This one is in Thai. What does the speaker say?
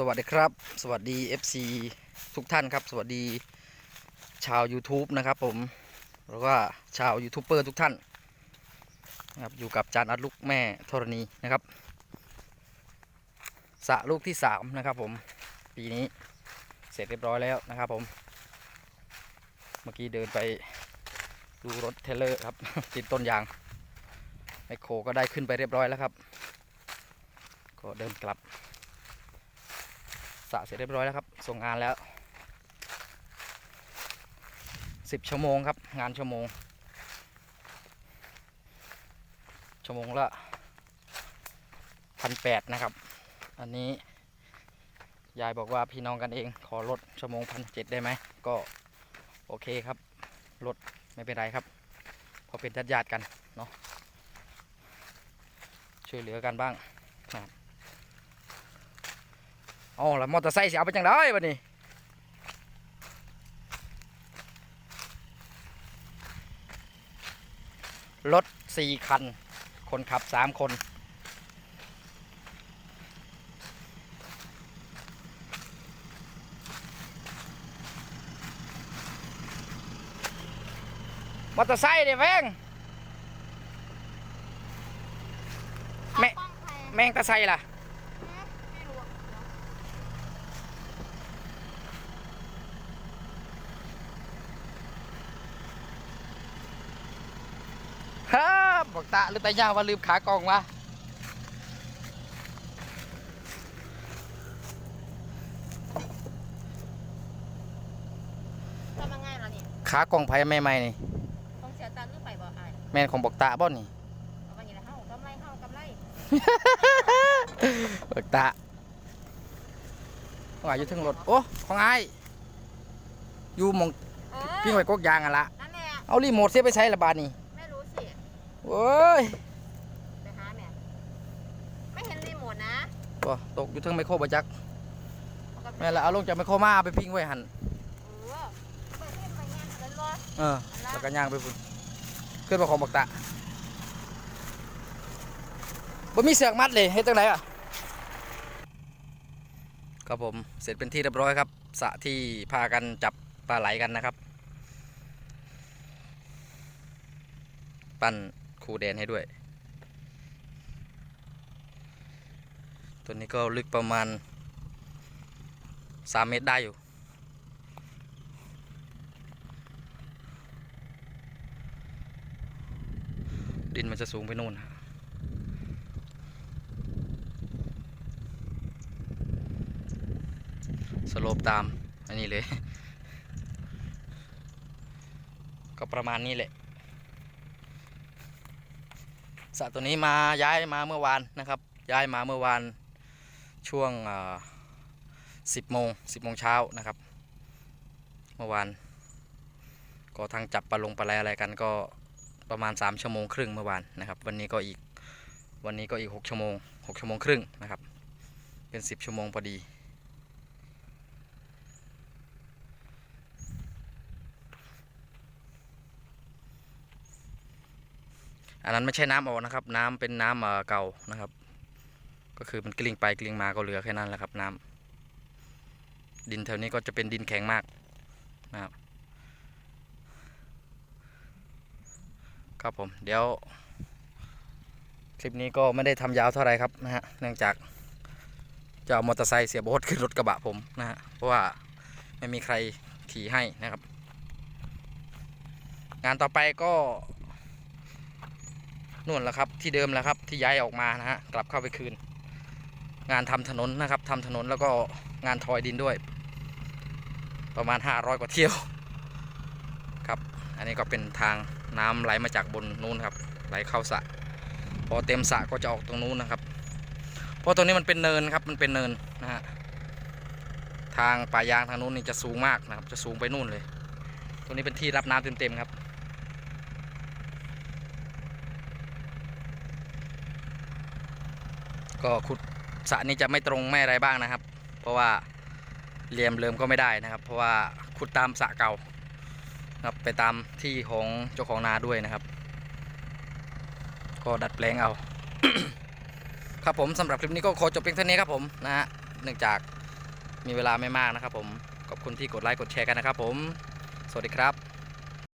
สวัสดีครับ สวัสดี FC ทุกท่านครับ สวัสดีชาว YouTube นะครับผมแล้วก็ชาวยูทูบเบอร์ทุกท่านนะครับอยู่กับจานอัดลูกแม่ธรณีนะครับสระลูกที่3นะครับผมปีนี้เสร็จเรียบร้อยแล้วนะครับผม เมื่อกี้เดินไปดูรถเทเลอร์ครับติดต้นยางไมโครก็ได้ขึ้นไปเรียบร้อยแล้วครับ ก็เดินกลับ สระเสร็จเรียบร้อยแล้วครับ ส่งงานแล้ว10ชั่วโมงครับ งานชั่วโมง ชั่วโมงละพันแปดนะครับ อันนี้ยายบอกว่าพี่น้องกันเองขอลดชั่วโมงพันเจ็ดได้ไหม ก็โอเคครับลดไม่เป็นไรครับพราะเป็นญาติญาติกันเนาะช่วยเหลือกันบ้างนะ อ๋อแล้วมอเตอร์ไซค์สิเอาไปจังได้บัดนี้รถสี่คัน คนขับสามคน มอเตอร์ไซค์เดี๋ยวแม่งแม่เอากล้องใครแม่งตะไซค์ล่ะ ไม่รู้อะ ฮ่า บอกตาหรือตาย่าว่าลืมขากล่องวะทำยังไงล่ะนี่ขากล่องไผ่แม่ใหม่นี่ต้องเสียตังค์หรือไปบ่อายแม่นของบอกตาบ่นี่ เอาไปอย่างไรเฮากำไรเฮากำไรบอกตาว่าอยู่ถึงรถโอ้ของไอ้ายอยู่หมองเอพี่อไว้กกยางอะละนั่นแหละเอารีโมทเสียไปใช้ละบาดนี่ไม่รู้สิ โอ้ยไปหาแม่ไม่เห็นรีโมทนะก็ตกอยู่ถึงไมโครบัจักเอากับแม่นละเอาลงจากไมโครมาเอาไปพิงไว้หันเออเปิดให้ไปงานแล้วรอเออแล้วก็ย่างไปพุ่นขึ้นมาของบอกตาบ่มีเสือกมัดเลยเฮ็ดจังไดอะครับผมเสร็จเป็นที่เรียบร้อยครับสระที่พากันจับปลาไหลกันนะครับ ปั้น คูแดนให้ด้วย ตัวนี้ก็ลึกประมาณ 3 เมตรได้อยู่ ดินมันจะสูงไปนู่นสโลปตาม อันนี้เลย ก็ประมาณนี้แหละ สระตัวนี้มาย้ายมาเมื่อวานนะครับ ย้ายมาเมื่อวานช่วงสิบโมงสิบโมงเช้านะครับ เมื่อวานก็ทางจับปลาลงปลาไหลอะไรกันก็ประมาณ 3 ชั่วโมงครึ่งเมื่อวานนะครับ วันนี้ก็อีกวันนี้ก็อีก 6 ชั่วโมง 6 ชั่วโมงครึ่งนะครับ เป็น 10 ชั่วโมงพอดี อันนั้นไม่ใช่น้ำออกนะครับ น้ำเป็นน้ำเอ่อเก่านะครับ ก็คือมันกลิ้งไปกลิ้งมาก็เหลือแค่นั้นแหละครับ น้ำดินแถวนี้ก็จะเป็นดินแข็งมากนะครับครับผมเดี๋ยว คลิปนี้ก็ไม่ได้ทำยาวเท่าไหรครับนะฮะเนื่องจากจะเอามอเตอร์ไซค์เสียโบทขึ้นรถกระบะผมนะฮะเพราะว่าไม่มีใครขี่ให้นะครับ งานต่อไปก็ นู่นแหละครับที่เดิมแหละครับที่ย้ายออกมานะฮะกลับเข้าไปคืน งานทำถนนนะครับทำถนนแล้วก็งานทอยดินด้วย ประมาณ 500 กว่าเที่ยวครับ อันนี้ก็เป็นทางน้ำไหลมาจากบนนู้นครับ ไหลเข้าสระพอเต็มสระก็จะออกตรงนู้นนะครับ เพราะตรงนี้มันเป็นเนินครับมันเป็นเนินนะฮะทางป่ายางทางนู้นนี่จะสูงมากนะครับ จะสูงไปนู่นเลย ตรงนี้เป็นที่รับน้ำเต็มๆครับ ก็ขุดสระนี้จะไม่ตรงไม่อะไรบ้างนะครับ เพราะว่าเลียมเลิมก็ไม่ได้นะครับ เพราะว่าขุดตามสระเก่าครับไปตามที่ของเจ้าของนาด้วยนะครับ ก็ดัดแปลงเอา ครับผมสำหรับคลิปนี้ก็ขอจบเพียงเท่านี้ครับผมนะฮะเนื่องจากมีเวลาไม่มากนะครับผมขอบคุณที่กดไลค์กดแชร์กันนะครับผม สวัสดีครับ